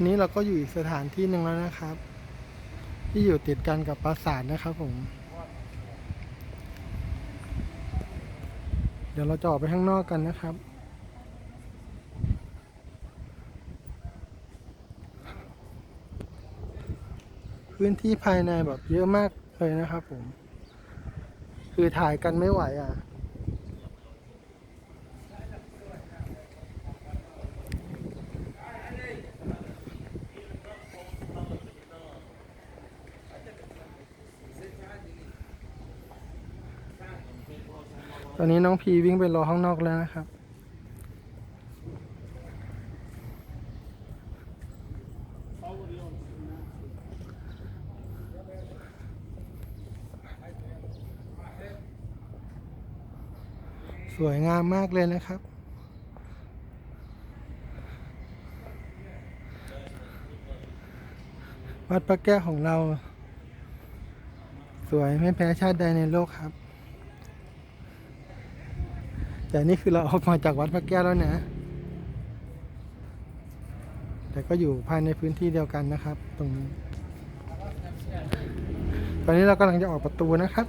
นนี้เราก็อยู่อีกสถานที่หนึ่งแล้วนะครับ ที่อยู่ติดกันกับปราสาทนะครับผม เดี๋ยวเราจะออกไปข้างนอกกันนะครับ พื้นที่ภายในแบบเยอะมากเลยนะครับผม คือถ่ายกันไม่ไหวอะ ตอนนี้น้องพีวิ่งไปรอข้างนอกแล้วนะครับ สวยงามมากเลยนะครับวัดพระแก้วของเรา สวยไม่แพ้ชาติใดในโลกครับ แต่นี่คือเราออกมาจากวัดพระแก้วแล้วนะ แต่ก็อยู่ภายในพื้นที่เดียวกันนะครับ ตรงนี้ ตอนนี้เรากำลังจะออกประตูนะครับ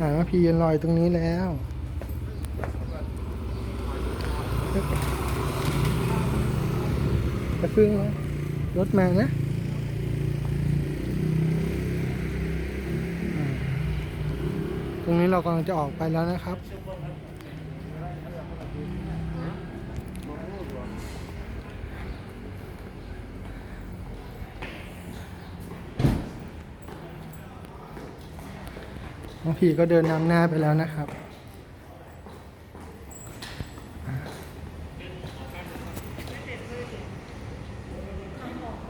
อ่าพี่ยืนรอยตรงนี้แล้วจะพึ่งนรถมานะอ่าต รงนี้เรากำลังจะออกไปแล้วนะครับ น้องพีก็เดินนำหน้าไปแล้วนะครับ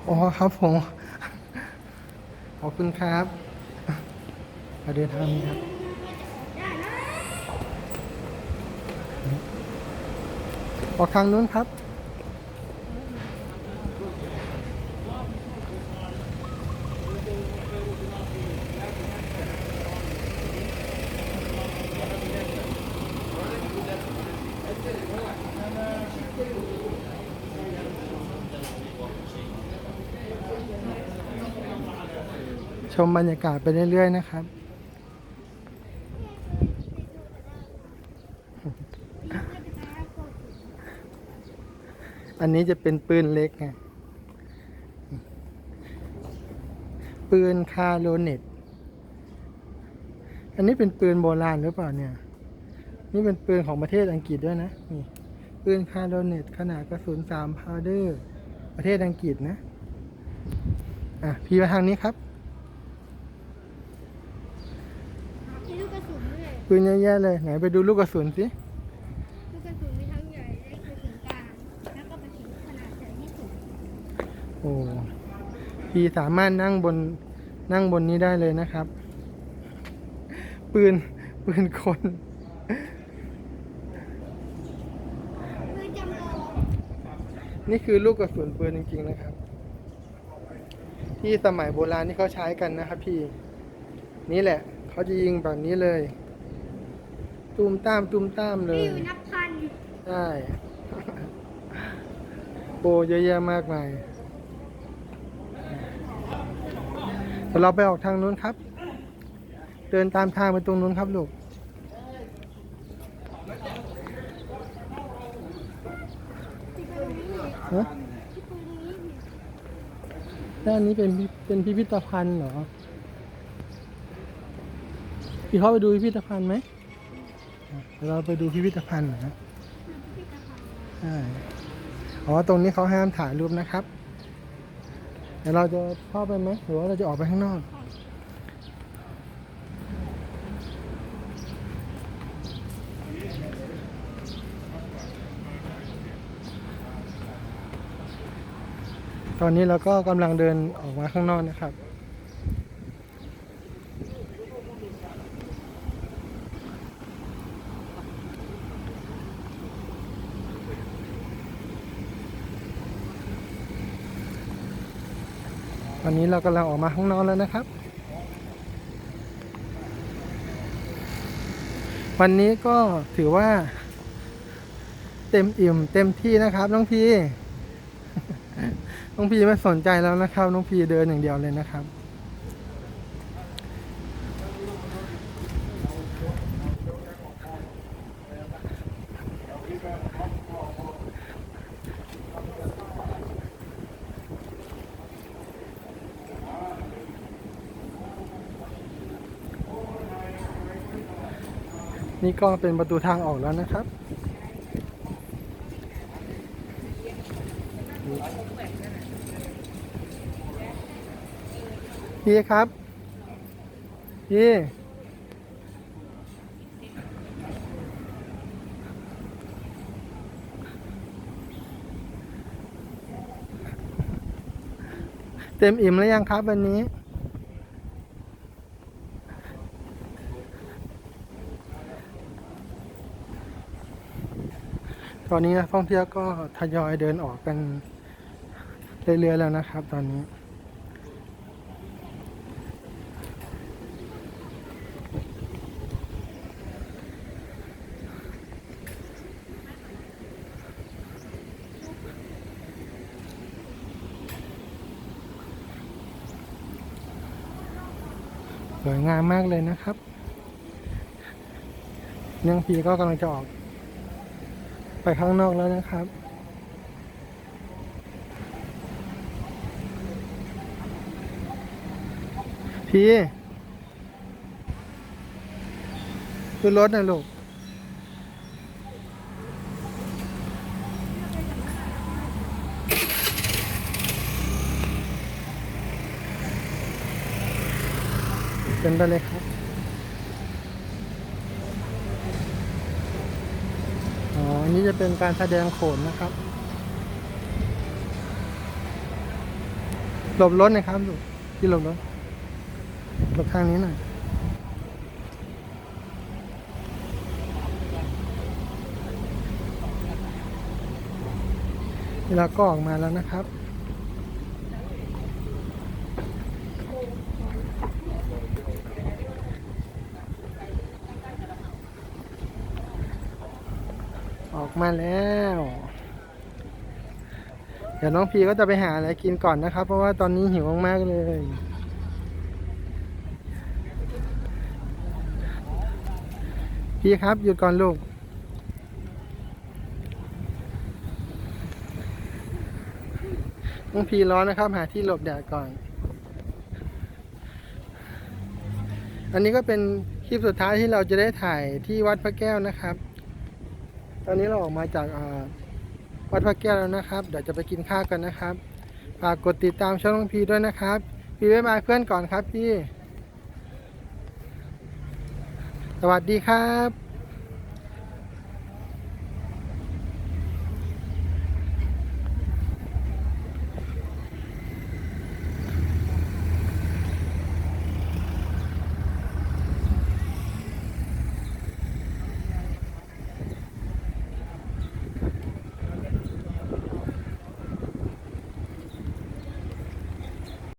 อ๋อครับผม ขอบคุณครับมาเดินทางนี้ครับ ออกทางนู้นครับ ชมบรรยากาศไปเรื่อยๆนะครับ อันนี้จะเป็นปืนเล็กไงปืนคาร์โลเน็ต อันนี้เป็นปืนโบราณหรือเปล่าเนี่ย นี่เป็นปืนของประเทศอังกฤษด้วยนะ นี่ ปืนคาร์โลเน็ตขนาดกระสุนสามพาวเดอร์ ประเทศอังกฤษนะ อะ พี่มาทางนี้ครับมีลูกกระสุนด้วยปืนเยอะแยะเลย ไหนไปดูลูกกระสุนสิ ลูกกระสุนมีทั้งใหญ่เล็กกระสุนกลาง แล้วก็กระสุนขนาดใหญ่ที่สุด โอ้พี่สามารถนั่งบนนั่งบนนี้ได้เลยนะครับ ปืน ปืนคนปืนจำลองนี่คือลูกกระสุนปืนจริงๆนะครับ ที่สมัยโบราณที่เขาใช้กันนะครับพี่ นี่แหละ เขาจะยิงแบบนี้เลย ตูมตามตูมตามเลมียอยู่นับพันใช่โปรเยอะแยะมากมาย เดี๋ยวเราไปออกทางนู้นครับ เดินตามทางไปตรงนู้นครับลูกที่ตรงนี้ฮะที่ตรงนี้ด้านนี้เป็นเป็นพิพิธภัณฑ์เหรอ พี่เขาไปดูพิพิธภัณฑ์ไหมเราไปดูพิพิธภัณฑ์เหรอพิพิธภัณฑ์ใช่อ๋อ ตรงนี้เขาห้ามถ่ายรูปนะครับ เดี๋ยวเราจะเข้าไปไหมหรือว่าเราจะออกไปข้างนอก ตอนนี้เราก็กำลังเดินออกมาข้างนอกนะครับ ตอนนี้เรากำลังออกมาข้างนอกแล้วนะครับ วันนี้ก็ถือว่า เต็มอิ่มเต็มที่นะครับ น้องพีน้องพีไม่สนใจแล้วนะครับ น้องพีเดินอย่างเดียวเลยนะครับ นี่ก็เป็นประตูทางออกแล้วนะครับ พี่ครับ พี่เต็มอิ่มแล้วยังครับวันนี้ ตอนนี้นักท่องเที่ยวก็ทยอยเดินออกกันเรื่อยๆแล้วนะครับ ตอนนี้ สวยงามมากเลยนะครับ เนื่องพีก็กำลังจะออก ไปข้างนอกแล้วนะครับ พี่ขึ้นรถนะลูกเป็นไปเลยครับ อ๋อ อั นนี้จะเป็นการแสดงโขนนะครับ หลบรถนะครับดูที่หลบรถหลบทางนี้หน่อยเราก็ออกมาแล้วนะครับ ออกมาแล้ว เดี๋ยวน้องพีก็จะไปหาอะไรกินก่อนนะครับ เพราะว่าตอนนี้หิวมากๆเลยพี่ครับหยุดก่อนลูก น้องพีร้อนนะครับ หาที่หลบแดดก่อน อันนี้ก็เป็นคลิปสุดท้ายที่เราจะได้ถ่ายที่วัดพระแก้วนะครับ ตอนนี้เราออกมาจากวัดพระแก้วแล้วนะครับ เดี๋ยวจะไปกินข้าวกันนะครับฝากกดติดตามช่องน้องพีด้วยนะครับ พี่บ๊ายบายเพื่อนก่อนครับพี่ สวัสดีครับ